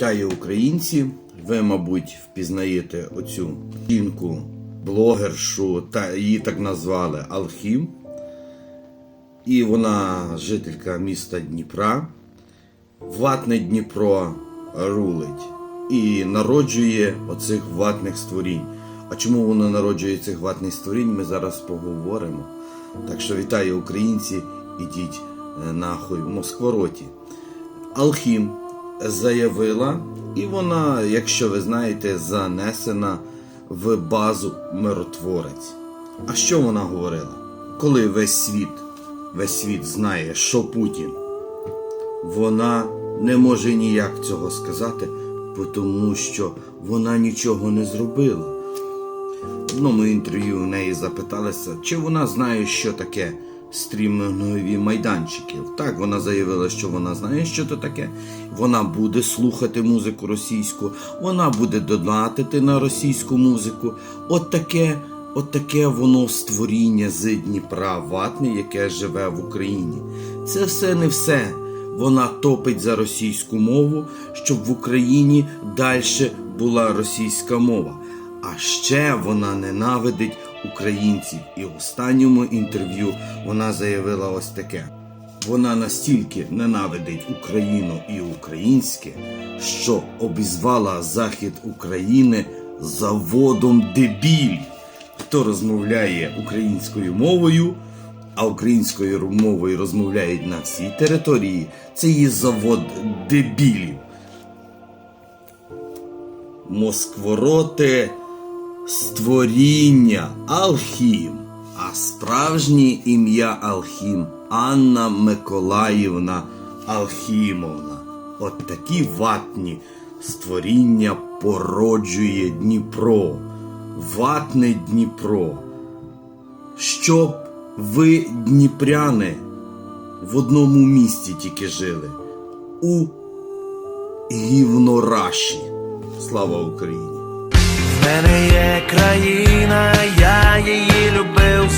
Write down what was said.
Вітаю українці! Ви, мабуть, впізнаєте оцю жінку, блогершу, та її так назвали Алхім. І вона жителька міста Дніпра. Ватне Дніпро рулить і народжує оцих ватних створінь. А чому вона народжує цих ватних створінь, ми зараз поговоримо. Так що вітаю українці, ідіть е, нахуй в Москвороті. Алхім заявила, і вона, якщо ви знаєте, занесена в базу миротворець. А що вона говорила? Коли весь світ, весь світ знає, що Путін, вона не може ніяк цього сказати, тому що вона нічого не зробила. В одному інтерв'ю в неї запиталися, чи вона знає, що таке стрімінгові майданчики. Так, вона заявила, що вона знає, що це таке. Вона буде слухати музику російську, вона буде донатити на російську музику. От таке, от таке воно створіння з Дніпра ватне, яке живе в Україні. Це все не все. Вона топить за російську мову, щоб в Україні далі була російська мова. А ще вона ненавидить українців. І в останньому інтерв'ю вона заявила ось таке: вона настільки ненавидить Україну і українське, що обізвала захід України заводом дебілів. Хто розмовляє українською мовою, а українською мовою розмовляють на всій території, це є завод дебілів. Москвороти створіння Алхім, а справжнє ім'я Алхім Анна Миколаївна Алхімовна. От такі ватні створіння породжує Дніпро, ватне Дніпро. Щоб ви, дніпряни, в одному місті тільки жили у гівнораші. Слава Україні! Мене є країна, я її любив